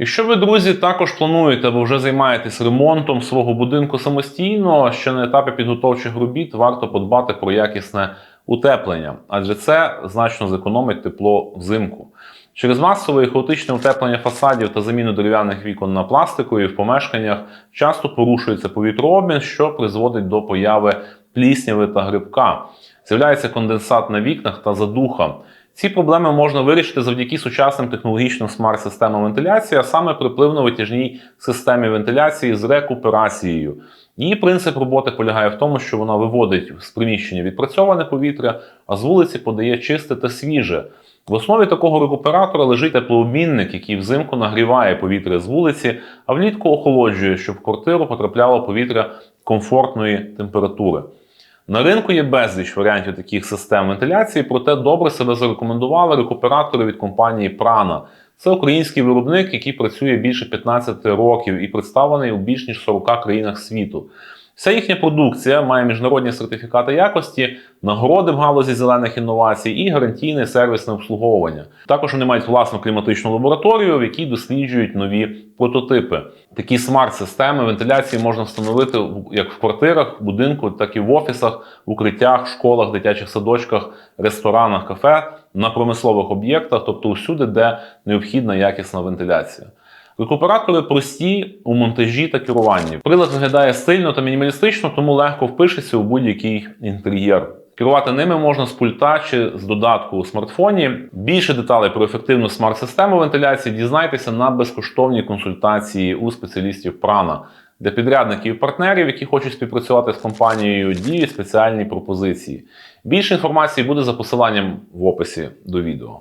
Якщо ви, друзі, також плануєте або вже займаєтесь ремонтом свого будинку самостійно, ще на етапі підготовчих робіт варто подбати про якісне утеплення, адже це значно зекономить тепло взимку. Через масове і хаотичне утеплення фасадів та заміну дерев'яних вікон на пластикові в помешканнях часто порушується повітрообмін, що призводить до появи плісняви та грибка. З'являється конденсат на вікнах та задуха. Ці проблеми можна вирішити завдяки сучасним технологічним смарт-системам вентиляції, а саме припливно-витяжній системі вентиляції з рекуперацією. Її принцип роботи полягає в тому, що вона виводить з приміщення відпрацьоване повітря, а з вулиці подає чисте та свіже. В основі такого рекуператора лежить теплообмінник, який взимку нагріває повітря з вулиці, а влітку охолоджує, щоб в квартиру потрапляло повітря комфортної температури. На ринку є безліч варіантів таких систем вентиляції, проте добре себе зарекомендували рекуператори від компанії Prana. Це український виробник, який працює більше 15 років і представлений у більш ніж 40 країнах світу. Вся їхня продукція має міжнародні сертифікати якості, нагороди в галузі зелених інновацій і гарантійне сервісне обслуговування. Також вони мають власну кліматичну лабораторію, в якій досліджують нові прототипи. Такі смарт-системи вентиляції можна встановити як в квартирах, будинку, так і в офісах, в укриттях, школах, дитячих садочках, ресторанах, кафе, на промислових об'єктах, тобто усюди, де необхідна якісна вентиляція. Рекуператори прості у монтажі та керуванні. Прилад виглядає стильно та мінімалістично, тому легко впишеться у будь-який інтер'єр. Керувати ними можна з пульта чи з додатку у смартфоні. Більше деталей про ефективну смарт-систему вентиляції дізнайтеся на безкоштовній консультації у спеціалістів Prana. Для підрядників і партнерів, які хочуть співпрацювати з компанією, діють спеціальні пропозиції. Більше інформації буде за посиланням в описі до відео.